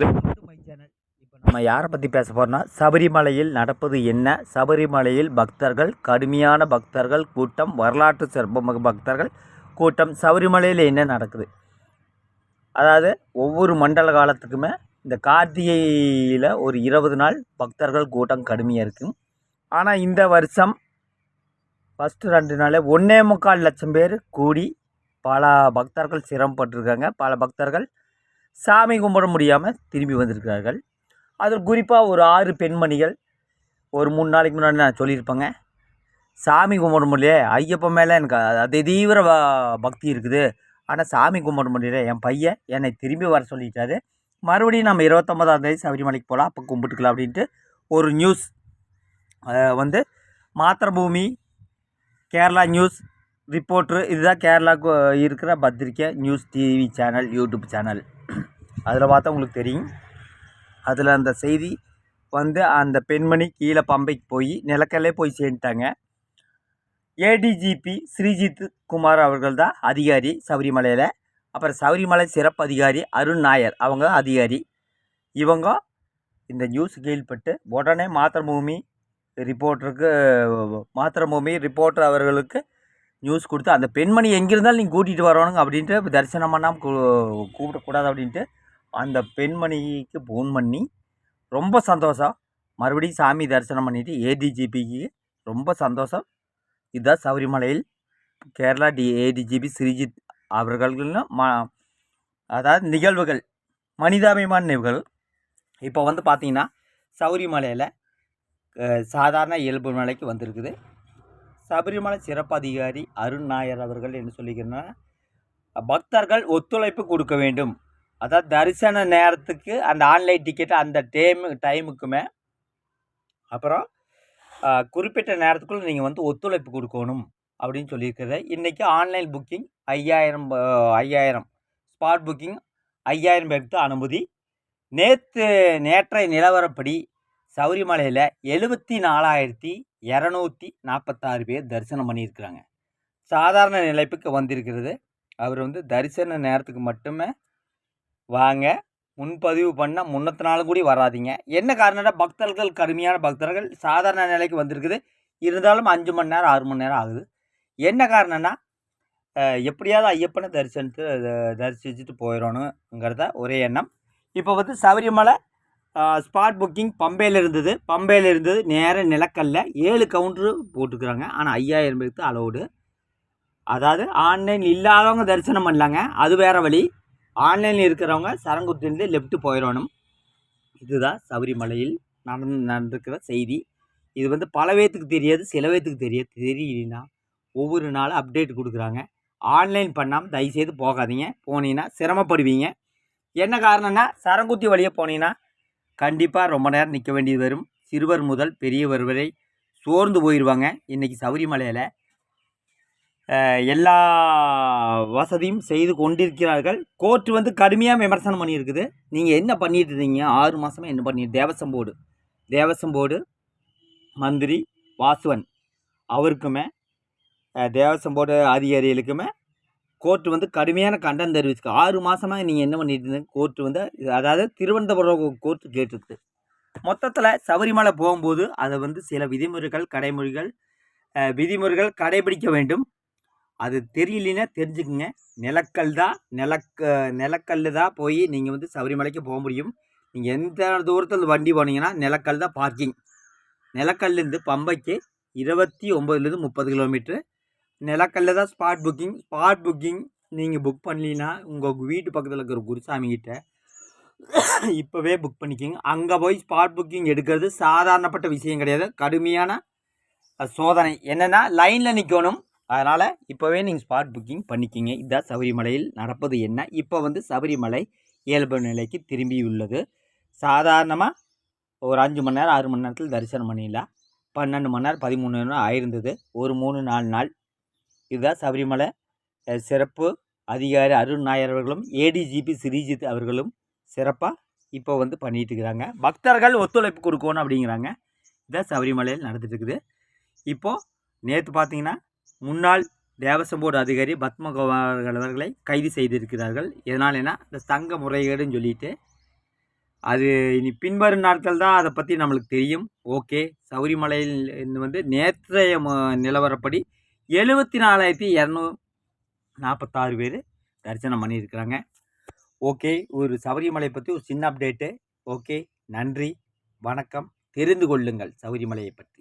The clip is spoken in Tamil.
நம்ம யாரை பற்றி பேச போகிறோம்னா சபரிமலையில் நடப்பது என்ன? சபரிமலையில் பக்தர்கள் கடுமையான பக்தர்கள் கூட்டம் வரலாற்று சிறப்புமிகு பக்தர்கள் கூட்டம் சபரிமலையில் என்ன நடக்குது? அதாவது ஒவ்வொரு மண்டல காலத்துக்குமே இந்த கார்த்திகையில் ஒரு இருபது நாள் பக்தர்கள் கூட்டம் கடுமையாக இருக்கும் ஆனால் இந்த வருஷம் ஃபஸ்ட்டு ரெண்டு நாள் ஒன்றே முக்கால் லட்சம் பேர் கூடி பல பக்தர்கள் சிரமப்பட்டிருக்காங்க. பல பக்தர்கள் சாமி கும்பிட முடியாமல் திரும்பி வந்திருக்கிறார்கள். அதில் குறிப்பாக ஒரு ஆறு பெண்மணிகள் ஒரு மூணு நாளைக்கு முன்னாடி நான் சொல்லியிருப்பேங்க. சாமி கும்பிட முடியல ஐயப்பன் மேலே எனக்கு அதி தீவிர பக்தி இருக்குது. ஆனால் சாமி கும்பிட முடியல என் பையன் என்னை திரும்பி வர சொல்லிட்டாரு. மறுபடியும் நம்ம இருபத்தொம்பதாம் தேதி சபரிமலைக்கு போகலாம் அப்போ கும்பிட்டுக்கலாம் அப்படின்ட்டு ஒரு நியூஸ் வந்து மாத்திரபூமி கேரளா நியூஸ் ரிப்போர்ட்ரு இதுதான் கேரளாவுக்கு இருக்கிற பத்திரிக்கை news TV channel YouTube channel அதில் பார்த்தா உங்களுக்கு தெரியும். அதில் அந்த செய்தி வந்து அந்த பெண்மணி கீழே பம்பைக்கு போய் நிலக்கல்லே போய் சேர்ந்துட்டாங்க. ஏடிஜிபி ஸ்ரீஜித் குமார் அவர்கள் தான் அதிகாரி சபரிமலையில். அப்புறம் சபரிமலை சிறப்பு அதிகாரி அருண் நாயர் அவங்க தான் அதிகாரி. இவங்க இந்த நியூஸ் கீழ்பட்டு உடனே மாத்திரபூமி ரிப்போர்ட்டருக்கு மாத்திரபூமி ரிப்போர்ட்டர் அவர்களுக்கு நியூஸ் கொடுத்து அந்த பெண்மணி எங்கே இருந்தாலும் நீங்கள் கூட்டிகிட்டு வரணுங்க அப்படின்ட்டு தரிசனம் பண்ணாமல் கூ கூப்பிடக்கூடாது அப்படின்ட்டு அந்த பெண்மணிக்கு ஃபோன் பண்ணி ரொம்ப சந்தோஷம். மறுபடியும் சாமி தரிசனம் பண்ணிவிட்டு ஏடிஜிபிக்கு ரொம்ப சந்தோஷம். இதுதான் சபரிமலையில் கேரளா டி ஏடிஜிபி ஸ்ரீஜித் அவர்களும் ம அதாவது நிகழ்வுகள் மனிதாபிமான நிகழ்வுகள். இப்போ வந்து பார்த்திங்கன்னா சௌரிமலையில் சாதாரண இயல்பு நிலைக்கு வந்திருக்குது. சபரிமலை சிறப்பு அதிகாரி அருண் நாயர் அவர்கள் என்ன சொல்லிக்கிறேன்னா பக்தர்கள் ஒத்துழைப்பு கொடுக்க வேண்டும். அதாவது தரிசன நேரத்துக்கு அந்த ஆன்லைன் டிக்கெட் அந்த டைம் டைமுக்குமே அப்புறம் குறிப்பிட்ட நேரத்துக்குள்ள நீங்கள் வந்து ஒத்துழைப்பு கொடுக்கணும் அப்படின்னு சொல்லியிருக்கிறது. இன்றைக்கி ஆன்லைன் புக்கிங் ஐயாயிரம் ஐயாயிரம். ஸ்பாட் புக்கிங் ஐயாயிரம் பேருக்கு அனுமதி. நேற்று நேற்றைய நிலவரப்படி சபரிமலையில் எழுபத்தி நாலாயிரத்தி இரநூத்தி நாற்பத்தாறு பேர் தரிசனம் பண்ணியிருக்கிறாங்க. சாதாரண நிலைப்புக்கு வந்திருக்கிறது. அவர் வந்து தரிசன நேரத்துக்கு மட்டுமே வாங்க முன்பதிவு பண்ண முன்னத்து நாள் கூடி வராதீங்க. என்ன காரணம்னா பக்தர்கள் கடுமையான பக்தர்கள் சாதாரண நிலைக்கு வந்திருக்குது. இருந்தாலும் அஞ்சு மணி நேரம் ஆறு மணி நேரம் ஆகுது. என்ன காரணம்னா எப்படியாவது ஐயப்பனை தரிசனத்து தரிசிச்சுட்டு போயிடணுங்கிறத ஒரே எண்ணம். இப்போ வந்து சபரிமலை ஸ்பாட் புக்கிங் பம்பையில் இருந்தது. பம்பையில் இருந்தது. நேர நிலக்கல்ல. ஏழு கவுண்ட்ரு போட்டுக்கிறாங்க. ஆனால் ஐயாயிரம் பேருக்கு தான் அலௌடு அதாவது ஆன்லைன் இல்லாதவங்க தரிசனம் பண்ணலாங்க. அது வேறு வழி. ஆன்லைனில் இருக்கிறவங்க சரங்குத்திலேருந்து லெஃப்ட்டு போயிடணும். இதுதான் சபரிமலையில் நடந்து நடந்திருக்கிற செய்தி. இது வந்து பல பேத்துக்கு தெரியாது சில பேத்துக்கு தெரியாது. தெரியலனா ஒவ்வொரு நாளும் அப்டேட் கொடுக்குறாங்க. ஆன்லைன் பண்ணாமல் தயவுசெய்து போகாதீங்க. போனீங்கன்னா சிரமப்படுவீங்க. என்ன காரணம்னா சரங்குத்தி வழியே போனீங்கன்னா கண்டிப்பாக ரொம்ப நேரம் நிற்க வேண்டியது வரும். சிறுவர் முதல் பெரியவர் வரை சோர்ந்து போயிடுவாங்க இன்றைக்கி சபரிமலையில் எல்லா வசதியும் செய்து கொண்டிருக்கிறார்கள். கோர்ட் வந்து கடுமையாக விமர்சனம் பண்ணியிருக்குது. நீங்கள் என்ன பண்ணிட்டு இருந்தீங்க? ஆறு மாதமாக என்ன பண்ணி தேவசம் போர்டு தேவசம் போர்டு மந்திரி வாசுவன் அவருக்குமே தேவசம் போர்டு அதிகாரிகளுக்குமே கோர்ட்டு வந்து கடுமையான கண்டனம் தெரிவிச்சுக்கு ஆறு மாதமாக நீங்கள் என்ன பண்ணிட்டு இருந்தீங்க வந்து அதாவது திருவனந்தபுரம் கோர்ட்டு கேட்டுருக்கு. மொத்தத்தில் சபரிமலை போகும்போது அதை வந்து சில விதிமுறைகள் கடைமுறைகள் விதிமுறைகள் கடைபிடிக்க வேண்டும். அது தெரியலனா தெரிஞ்சுக்குங்க. நிலக்கல் தான் நிலக்க நிலக்கல் தான் போய் நீங்கள் வந்து சபரிமலைக்கு போக முடியும். நீங்கள் எந்த தூரத்தில் வண்டி போனீங்கன்னா நிலக்கல் தான் பார்க்கிங். நிலக்கல்லேருந்து பம்பைக்கு இருபத்தி ஒம்பதுலேருந்து முப்பது கிலோமீட்ரு நிலக்கல்ல தான் ஸ்பாட் புக்கிங் ஸ்பாட் புக்கிங் நீங்கள் புக் பண்ணலின்னா உங்கள் வீட்டு பக்கத்தில் இருக்கிற குருசாமி கிட்ட இப்போவே புக் பண்ணிக்கோங்க. அங்கே போய் ஸ்பாட் புக்கிங் எடுக்கிறது சாதாரணப்பட்ட விஷயம் கிடையாது. கடுமையான சோதனை. என்னென்னா லைனில் நிற்கணும் அதனால் இப்போவே நீங்கள் ஸ்பாட் புக்கிங் பண்ணிக்கிங்க. இதுதான் சபரிமலையில் நடப்பது என்ன? இப்போ வந்து சபரிமலை இயல்பு நிலைக்கு திரும்பியுள்ளது. சாதாரணமாக ஒரு அஞ்சு மணி நேரம் ஆறு மணி நேரத்தில் தரிசனம் பண்ணிடலாம். பன்னெண்டு மணி நேரம் பதிமூணு நேரம் ஆயிருந்தது. ஒரு மூணு நாலு நாள் இதுதான் சபரிமலை. சிறப்பு. அதிகாரி அருண் நாயர் அவர்களும் ஏடிஜிபி ஸ்ரீஜித் அவர்களும் சிறப்பாக இப்போ வந்து பண்ணிகிட்டு இருக்கிறாங்க. பக்தர்கள் ஒத்துழைப்பு கொடுக்கணும் அப்படிங்கிறாங்க. இதான் சபரிமலையில் நடந்துட்டுருக்குது இப்போது நேற்று பார்த்தீங்கன்னா முன்னாள் தேவசம் போர்டு அதிகாரி பத்மகுமார் அவர்களை கைது செய்திருக்கிறார்கள். இதனால் என்ன? இந்த தங்க முறைகேடுன்னு சொல்லிட்டு. அது இனி பின்வரும் நாட்கள் தான் அதை பற்றி நம்மளுக்கு தெரியும். ஓகே சபரிமலையில் இருந்து வந்து நேற்றைய நிலவரப்படி எழுபத்தி நாலாயிரத்தி இரநூ நாற்பத்தாறு பேர் தரிசனம் பண்ணியிருக்கிறாங்க. ஓகே ஒரு சபரிமலை பற்றி ஒரு சின்ன அப்டேட்டு ஓகே நன்றி வணக்கம். தெரிந்து கொள்ளுங்கள் சபரிமலையை பற்றி.